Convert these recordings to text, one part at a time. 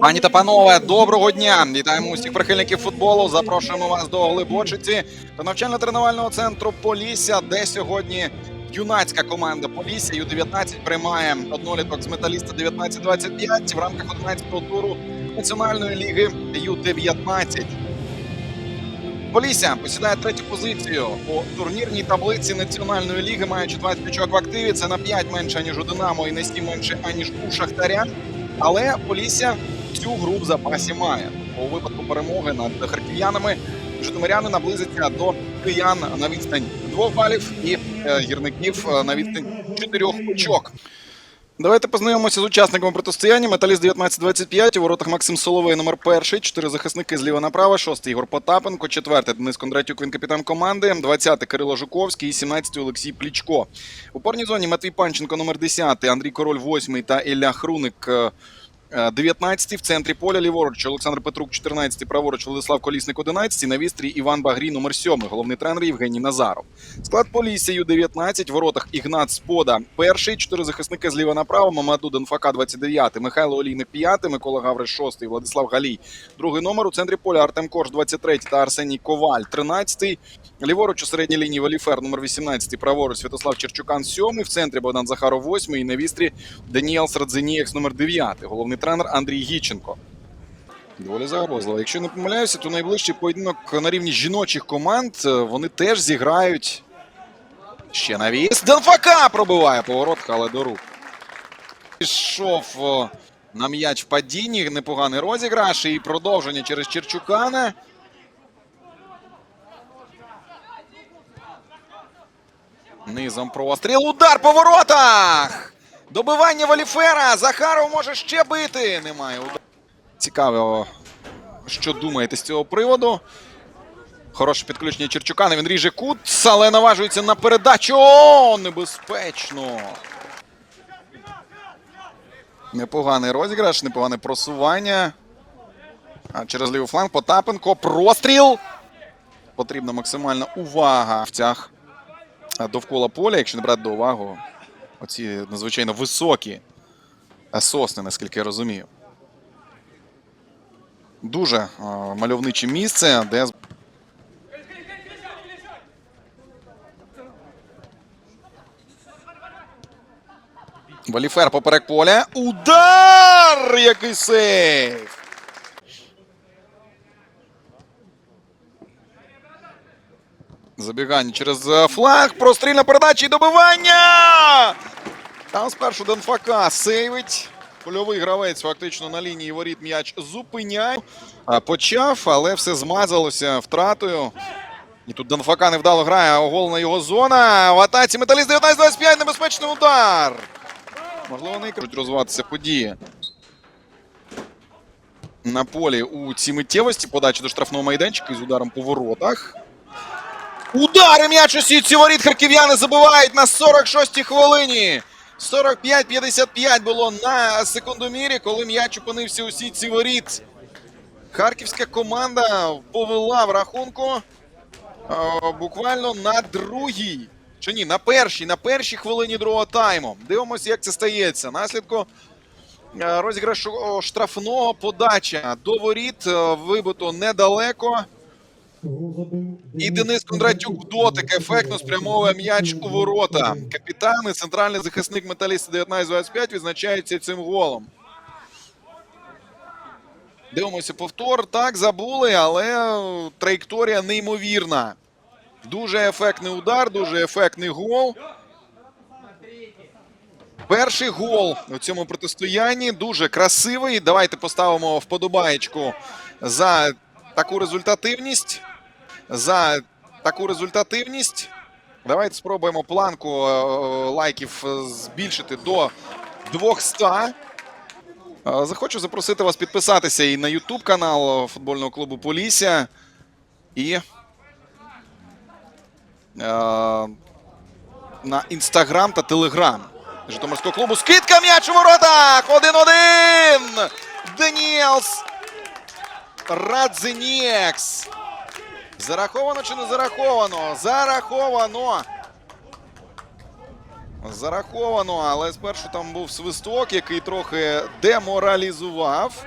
Пані та панове, доброго дня! Вітаємо усіх прихильників футболу. Запрошуємо вас до Глибочиці та навчально-тренувального центру Полісся, де сьогодні юнацька команда Полісся Ю-19 приймає одноліток з металіста 19-25 в рамках 11-го туру Національної ліги Ю-19. Полісся посідає третю позицію у турнірній таблиці Національної ліги, маючи 20 очок в активі. Це на 5 менше ніж у Динамо і на 7 менше аніж у Шахтаря. Але Полісся цю гру в запасі має. У випадку перемоги над харків'янами житомиряни наблизяться до киян на відстань двох балів і е, гірників е, на відстань чотирьох очок. Давайте познайомимося з учасниками протистояння. Металіст 19-25, у воротах Максим Соловей, номер перший, чотири захисники зліва направо, шостий Ігор Потапенко, четвертий Денис Кондратюк, він капітан команди, 20-й Кирило Жуковський. І 17-й Олексій Плічко. У парній зоні Матвій Панченко, номер 10, Андрій Король, восьмий. Та Ілля Хруник, е, 19 в центрі поля ліворуч. Олександр Петрук, 14 праворуч Владислав Колісник, 11 на вістрі Іван Багрій, номер 7 головний тренер Євгеній Назаров. Склад Полісся Ю-19, в воротах Ігнат Спода, перший, чотири захисники зліва направо, Мамаду Денфака, 29 Михайло Олійник, 5 Микола Гавриш, 6 Владислав Галій, другий номер. У центрі поля Артем Корж, 23 та Арсеній Коваль, 13 Ліворуч у середній лінії Валіфер, номер 18 праворуч Святослав Черчукан, 7 в центрі Богдан Захаров, 8 і на вістрі Даніел Срадзенієкс, номер 9 головний тренер Андрій Гіченко. Доволі загрозливо. Якщо не помиляюся, то найближчий поєдинок на рівні жіночих команд е, вони теж зіграють ще навіс. Денфака пробиває поворотка, але до рук. Пішов на м'яч в падінні. Непоганий розіграш і продовження через Черчукана. Низом простріл. Удар по воротах! Добивання Валіфера. Захаров може ще бити. Немає удару. Цікаво, що думаєте з цього приводу. Хороше підключення Черчукана. Він ріже кут, але наважується на передачу. О, небезпечно. Непоганий розіграш, непогане просування. А через лівий фланг Потапенко. Простріл. Потрібна максимальна увага в цях довкола поля, якщо не брати до уваги оці надзвичайно високі сосни, наскільки я розумію. Дуже е, мальовниче місце, де Валіфер поперек поля. Удар! Який сейв! Забігання через е, фланг, прострільна передача і добивання! Там спершу Денфака сейвить. Польовий гравець фактично на лінії воріт м'яч зупиняє. Почав, але все змазалося втратою. І тут Денфака невдало грає, а гол на його зона. В атаці металіст 19-25, небезпечний удар. Можливо, не кажуть розвиватися події. На полі у цій миттєвості подача до штрафного майданчика із ударом по воротах. Удари м'яч у сітці воріт харків'яни забивають на 46-й хвилині. 45-55 було на секундомірі, коли м'яч опинився у сітці воріт. Харківська команда повела в рахунку е, буквально на другій. Чи ні, на першій, на першій хвилині другого тайму. Дивимося, як це стається. Наслідку розіграшу штрафного подача до воріт вибито недалеко. І Денис Кондратюк дотик ефектно спрямовує м'яч у ворота. Капітан і центральний захисник металіста 19-25 відзначається цим голом. Дивимося повтор. Так, забули, але траєкторія неймовірна. Дуже ефектний удар, дуже ефектний гол. Перший гол у цьому протистоянні дуже красивий. Давайте поставимо вподобаєчку за таку результативність. За таку результативність. Давайте спробуємо планку е, лайків е, збільшити до 200. Е, Захочу запросити вас підписатися і на YouTube канал футбольного клубу Полісся. І е, на інстаграм та телеграм Житомирського клубу. Скидка м'яч у воротах! 1-1! Деніелс Радзенєкс. Зараховано чи не зараховано? Зараховано. зараховано, але спершу там був свисток, який трохи деморалізував,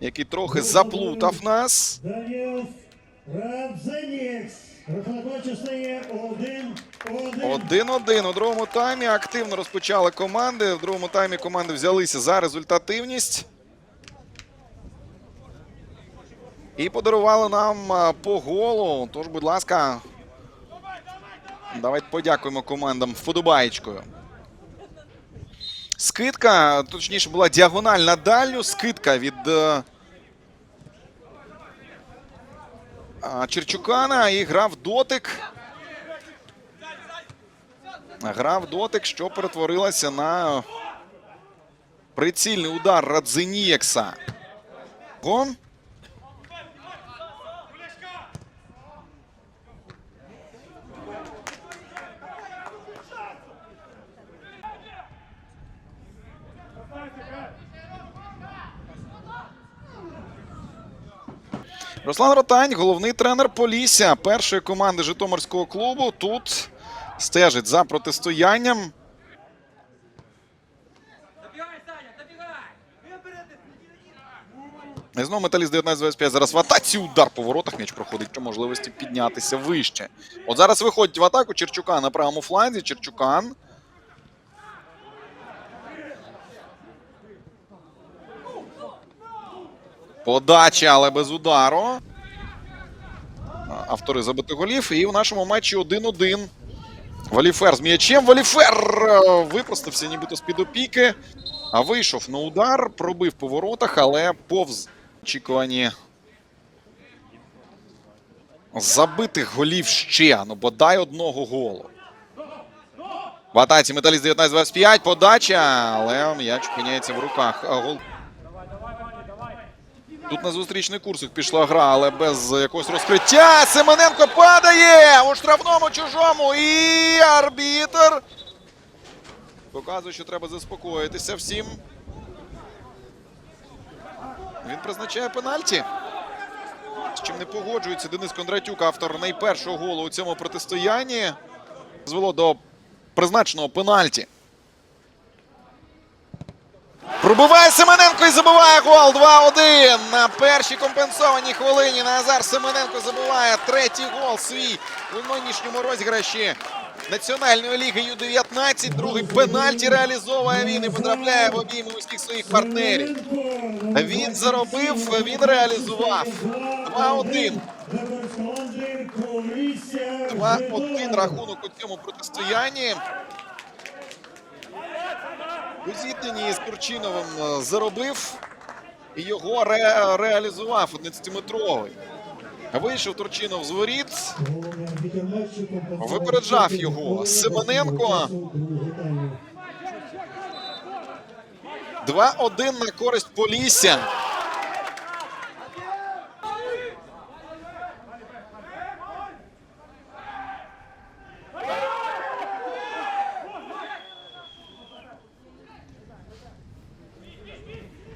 який трохи заплутав нас. Даніл Равзанєкс. Рахунок матчу стає 1-1. Один-один у другому таймі активно розпочали команди. В другому таймі команди взялися за результативність. І подарували нам по голу. Тож, будь ласка, давайте подякуємо командам вподобаєчкою. Скидка, точніше, була діагональ на дальню. Скидка від е, Черчукана і грав дотик. Грав дотик, що перетворилася на прицільний удар Радзинієкса. Гон. Руслан Ротань, головний тренер Полісся першої команди Житомирського клубу. Тут стежить за протистоянням. І знову металіст 19-25 зараз в атаці. Удар по воротах. М'яч проходить по можливості піднятися вище. От зараз виходить в атаку Черчукан на правому фланзі. Черчукан. Подача, але без удару. Автори забитих голів. І в нашому матчі 1-1. Валіфер з м'ячем. Валіфер е, випростався нібито з-під опіки. А вийшов на удар, пробив по воротах, але повз очікувані забитих голів ще. Ну, бодай одного голу. В атаці металіст 19-25, подача, але м'яч опиняється в руках. Гол. Тут на зустрічний курсик пішла гра, але без якогось розкриття. Семененко падає у штрафному чужому. І арбітр Показує, що треба заспокоїтися всім. Він призначає пенальті. З чим не погоджується Денис Кондратюк, автор найпершого голу у цьому протистоянні. Звело до призначеного пенальті. Пробиває Семененко і забиває гол 2-1. На першій компенсованій хвилині Назар Семененко забиває третій гол свій у нинішньому розіграші Національної ліги Ю-19. Другий пенальті реалізовує він і потрапляє в обійми усіх своїх партнерів. Він заробив, він реалізував. 2-1. 2-1 рахунок у цьому протистоянні. У зіткненні з Турчиновим е, заробив і його ре- реалізував 11-метровий. Вийшов Турчинов з воріт. Випереджав його Семененко. 2-1 на користь Полісся.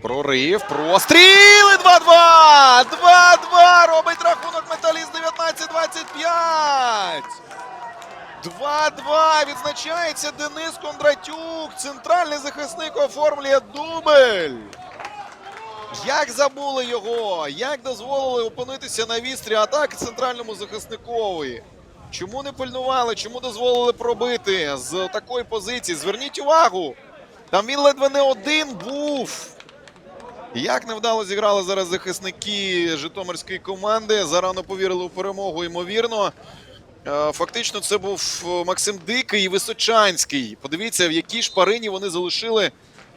Прорив, простріли 2-2! 2-2! Робить рахунок металіст 19-25! 2-2 відзначається Денис Кондратюк. Центральний захисник оформлює дубль. Як забули його? Як дозволили опинитися на вістрі атаки центральному захисникові? Чому не пильнували? Чому дозволили пробити з такої позиції? Зверніть увагу. Там він ледве не один був. Як невдало зіграли зараз захисники Житомирської команди. Зарано повірили у перемогу, ймовірно. Е, Фактично, це був е, Максим Дикий і Височанський. Подивіться, в якій шпарині вони залишили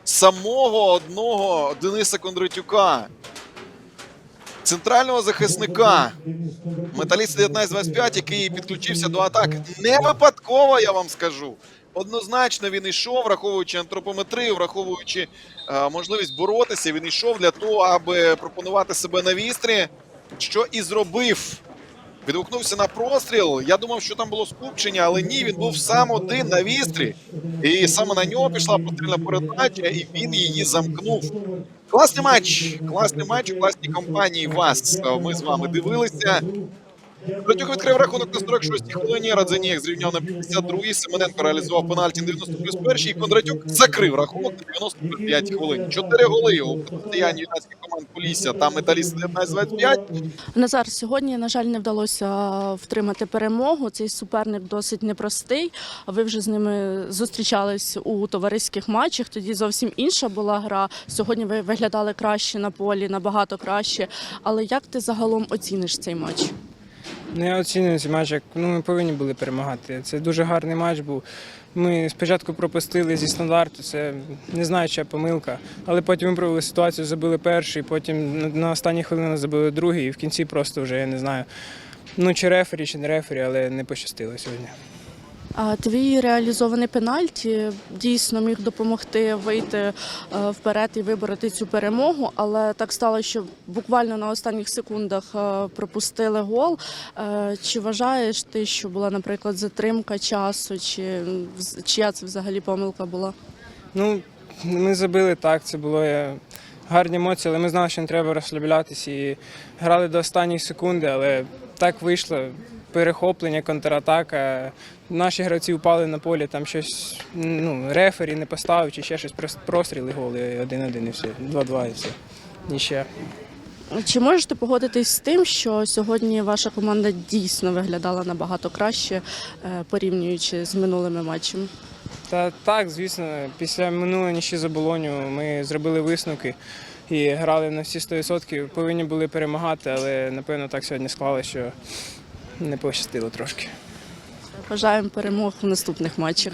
самого одного Дениса Кондратюка. Центрального захисника. Металіст 19-25, який підключився до атаки. Не випадково, я вам скажу. Однозначно він йшов, враховуючи антропометрію, враховуючи е, можливість боротися. Він йшов для того, аби пропонувати себе на вістрі, що і зробив. Відгукнувся на простріл. Я думав, що там було скупчення, але ні, він був сам один на вістрі. І саме на нього пішла прострільна передача, і він її замкнув. Класний матч. Класний матч класній компанії вас. Ми з вами дивилися. Третюк відкрив рахунок на 46-й хвилині. Радзенієк зрівняв на 52-й. Семененко реалізував пенальті на 90 плюс перший. І Кондратюк закрив рахунок на 95 хвилин. Чотири голи у протистоянні юнацьких команд Полісся та Металіст 19-25. Назар, сьогодні, на жаль, не вдалося втримати перемогу. Цей суперник досить непростий. Ви вже з ними зустрічались у товариських матчах. Тоді зовсім інша була гра. Сьогодні ви виглядали краще на полі, набагато краще. Але як ти загалом оціниш цей матч? Ну, я оцінюю цей матч, як ну, ми повинні були перемагати. Це дуже гарний матч був. Ми спочатку пропустили зі стандарту, це не знаю, чия помилка. Але потім виправили ситуацію, забили перший, потім на- останній хвилині забили другий, і в кінці просто вже я не знаю. Ну, чи рефері, чи не рефері, але не пощастило сьогодні. Твій реалізований пенальті дійсно міг допомогти вийти е, вперед і вибороти цю перемогу, але так стало, що буквально на останніх секундах е, пропустили гол. Е, Чи вважаєш ти, що була, наприклад, затримка часу, чи чия це взагалі помилка була? Ну, ми забили так, це було гарні емоції, але ми знали, що не треба розслаблятися і грали до останньої секунди, але так вийшло. Перехоплення, контратака. Наші гравці впали на полі, там щось ну, рефері не поставив, чи ще щось простріли голи один-один і все. 2-2 і все. Ніще. Чи можеш ти погодитись з тим, що сьогодні ваша команда дійсно виглядала набагато краще, е, порівнюючи з минулими матчами? Та так, звісно, після минулої нічі за Болоню ми зробили висновки і грали на всі 100%. Повинні були перемагати, але напевно так сьогодні склалося, що не пощастило трошки. Бажаємо перемог в наступних матчах.